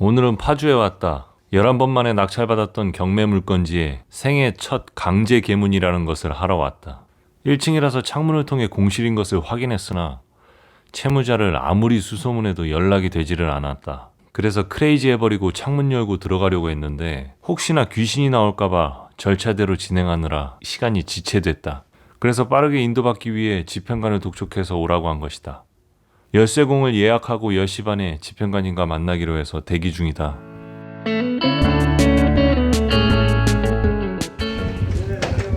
오늘은 파주에 왔다. 11번 만에 낙찰받았던 경매 물건지에 생애 첫 강제 개문이라는 것을 하러 왔다. 1층이라서 창문을 통해 공실인 것을 확인했으나 채무자를 아무리 수소문해도 연락이 되지를 않았다. 그래서 크레이지 해버리고 창문 열고 들어가려고 했는데 혹시나 귀신이 나올까봐 절차대로 진행하느라 시간이 지체됐다. 그래서 빠르게 인도받기 위해 집행관을 독촉해서 오라고 한 것이다. 열쇠공을 예약하고 10시 반에 집행관님과 만나기로 해서 대기 중이다.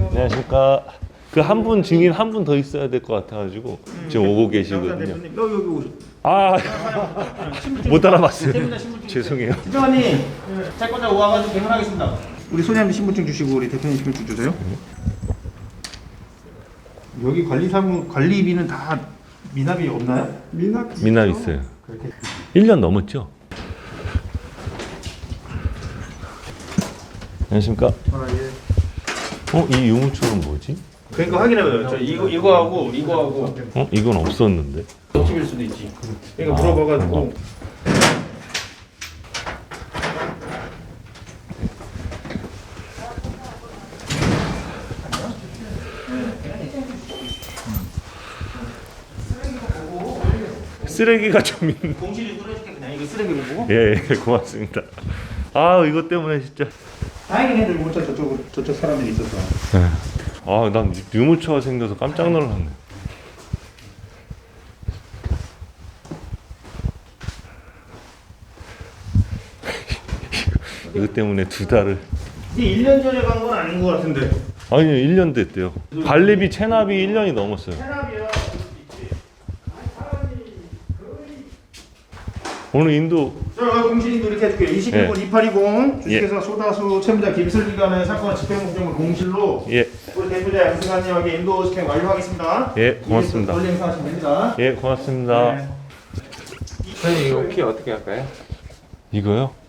안녕하십니까. 그 한 분 증인 한 분 더 있어야 될 것 같아가지고 지금 오고 계시거든요. 여기 여기 오세요. 아, 못 알아봤어요. 죄송해요. 팀장님, 채권자 오와가지고 개문하겠습니다. 우리 소장님 신분증 주시고 우리 대표님 신분증 주세요. 여기 관리사무 관리비는 다 미납이 없나요? 미납 미남 있어요. 그렇게 1년 넘었죠? 안녕하십니까? 아 예. 어, 이 유무초는 뭐지? 그러니까 확인해봐요. 저 이거 이거하고 이거하고 어, 이건 없었는데. 옆집일 수도 있지. 그러니까 물어봐가지고 쓰레기가 좀 있네. 공실이 누르니까 그냥 이거 쓰레기를 보고 예, 예, 고맙습니다. 아, 이것 때문에 진짜. 다행히 애들 못 찾아 저쪽 저쪽 사람들이 있어서. 아, 난 유무초가 생겨서 깜짝 놀랐네. 이것 때문에 두 달을. 이게 1년 전에 간 건 아닌 것 같은데. 아니요, 1년 됐대요. 관리비 체납이 1년이 넘었어요. 테라비야. 오늘 인도 자, 공실인도 이렇게 해줄게요. 21번 2820 주식회사 소다수 채무자 김슬기간의 사건 집행공정을 공실로 예, 우리 대표자 양승관님에게 인도 집행 완료하겠습니다. 예, 고맙습니다. 권리 행사하시면 됩니다. 예, 고맙습니다. 네. 선생님 이거 키 어떻게 할까요? 이거요?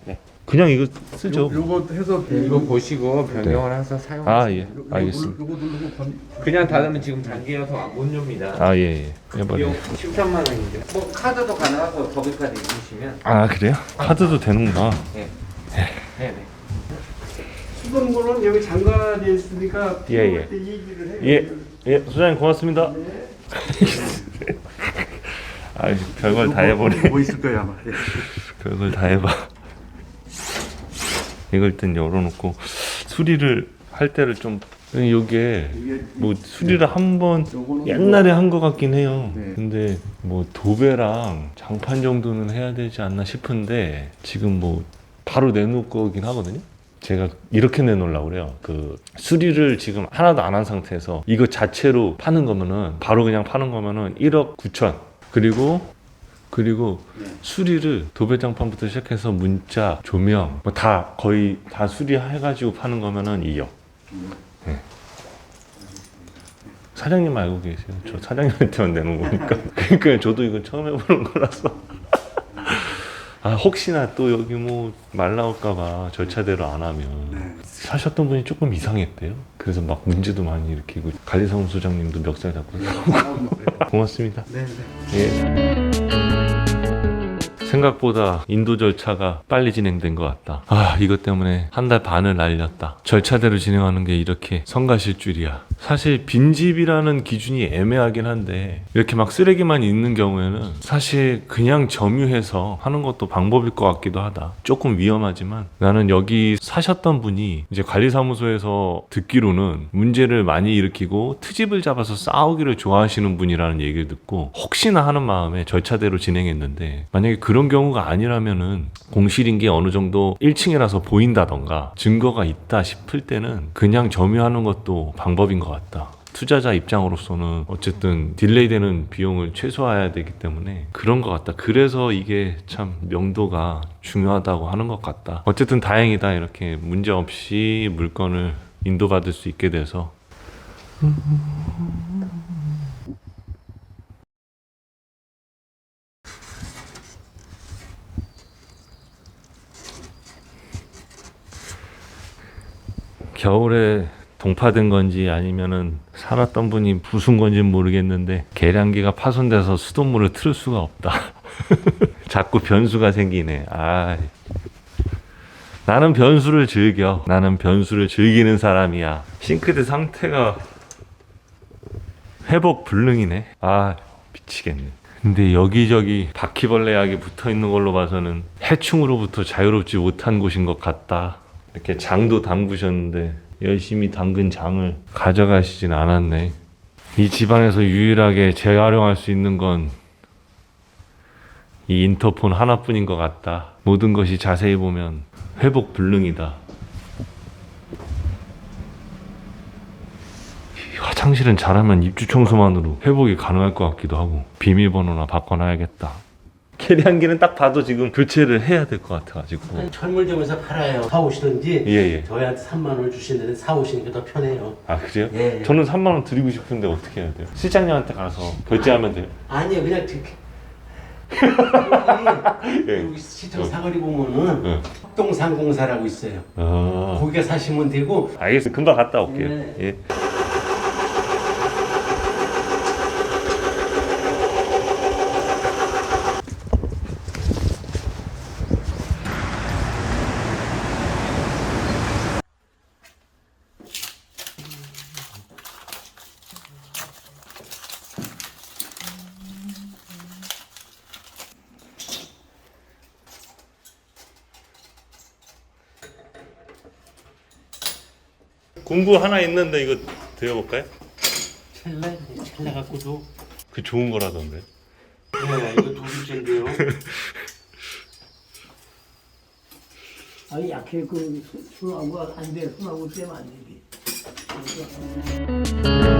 네. 그냥 이거 쓰죠. 요거 해서 이거 보시고 변경을 해서 사용하세요. 아, 예, 알겠습니다. 요거 누르고 번 그냥 닫으면 지금 단계여서 못 엽니다. 아, 예, 예. 이거 해버려. 13만 원인데. 뭐 카드도 가능하고 더블카드 있으시면 아, 그래요? 카드도 되는구나. 네. 네. 수건 거는 여기 장가에 있으니까 예, 예. 필요할 때 얘기를 해. 예, 예, 소장님 고맙습니다. 아, 별걸 다 해버리. 뭐 있을 거야 아마. 예. 별걸 다 해봐. 이걸 일단 열어놓고 수리를 할 때를 좀 이게 이게 뭐 수리를 한번 요거는 옛날에 한 것 같긴 해요. 네. 근데 뭐 도배랑 장판 정도는 해야 되지 않나 싶은데 지금 뭐 바로 내놓을 거긴 하거든요. 제가 이렇게 내놓으려고 그래요. 그 수리를 지금 하나도 안 한 상태에서 이거 자체로 파는 거면은 바로 그냥 파는 거면은 1억 9천 그리고 그리고 수리를 도배장판부터 시작해서 문자, 조명 뭐 다 거의 다 수리해가지고 파는 거면은 2억. 네. 사장님 알고 계세요. 저 사장님한테만 내는 거니까. 그러니까 저도 이거 처음 해보는 거라서. 아 혹시나 또 여기 뭐 말 나올까봐 절차대로 안 하면 사셨던 분이 조금 이상했대요. 그래서 막 문제도 많이 일으키고 관리사무소장님도 멱살 잡고 고맙습니다. 네, 네. 예. 생각보다 인도 절차가 빨리 진행된 것 같다. 아, 이것 때문에 한 달 반을 날렸다. 절차대로 진행하는 게 이렇게 성가실 줄이야. 사실 빈집이라는 기준이 애매하긴 한데 이렇게 막 쓰레기만 있는 경우에는 사실 그냥 점유해서 하는 것도 방법일 것 같기도 하다. 조금 위험하지만 나는 여기 사셨던 분이 이제 관리사무소에서 듣기로는 문제를 많이 일으키고 트집을 잡아서 싸우기를 좋아하시는 분이라는 얘기를 듣고 혹시나 하는 마음에 절차대로 진행했는데 만약에 그런 경우가 아니라면은 공실인 게 어느 정도 1층이라서 보인다던가 증거가 있다 싶을 때는 그냥 점유하는 것도 방법인 것 같 다. 투자자 입장으로서는 어쨌든 딜레이 되는 비용을 최소화해야 되기 때문에 그런 것 같다. 그래서 이게 참 명도가 중요하다고 하는 것 같다. 어쨌든 다행이다. 이렇게 문제 없이 물건을 인도받을 수 있게 돼서 겨울에 동파된 건지 아니면은 살았던 분이 부순 건지 는 모르겠는데 계량기가 파손돼서 수돗물을 틀을 수가 없다. 자꾸 변수가 생기네. 아. 나는 변수를 즐겨. 나는 변수를 즐기는 사람이야. 싱크대 상태가 회복 불능이네. 아, 미치겠네. 근데 여기저기 바퀴벌레 약이 붙어 있는 걸로 봐서는 해충으로부터 자유롭지 못한 곳인 것 같다. 이렇게 장도 담그셨는데 열심히 담근 장을 가져가시진 않았네. 이 집안에서 유일하게 재활용할 수 있는 건 이 인터폰 하나뿐인 것 같다. 모든 것이 자세히 보면 회복 불능이다. 이 화장실은 잘하면 입주 청소만으로 회복이 가능할 것 같기도 하고 비밀번호나 바꿔놔야겠다. 캐리한기는 딱 봐도 지금 교체를 해야 될 것 같아가지고 철물점에서 팔아요. 사 오시든지 예 예. 저희한테 3만 원을 주시는데 사 오시는 게 더 편해요. 아 그래요? 예, 예. 저는 3만 원 드리고 싶은데 어떻게 해야 돼요? 실장님한테 가서 결제하면 돼요. 아니요, 그냥 그- 예. 여기 시청 사거리 보면은 예. 합동상공사라고 있어요. 아 거기에 사시면 되고 알겠습니다. 금방 갔다 올게요. 네. 예. 공구 하나 있는데 이거 드려볼까요? 찰나 찰나 갖고도 그 좋은 거라던데. 네, 이거 두 개인데요. 아니 약해 그 술- 술하고 안 돼. 술하고 때면 안 되지. 그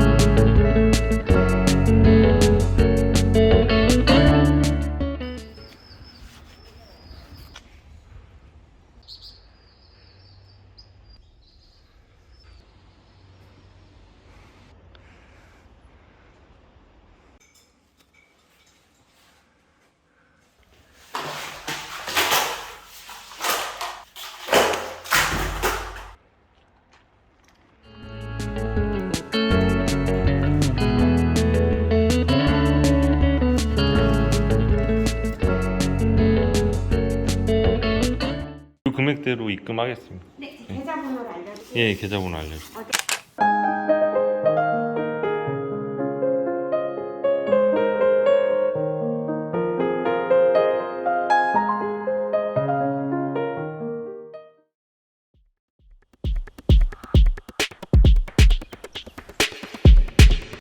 금액대로 입금하겠습니다. 네, 계좌번호를 알려주세요. 예, 계좌번호 알려주세요. 어,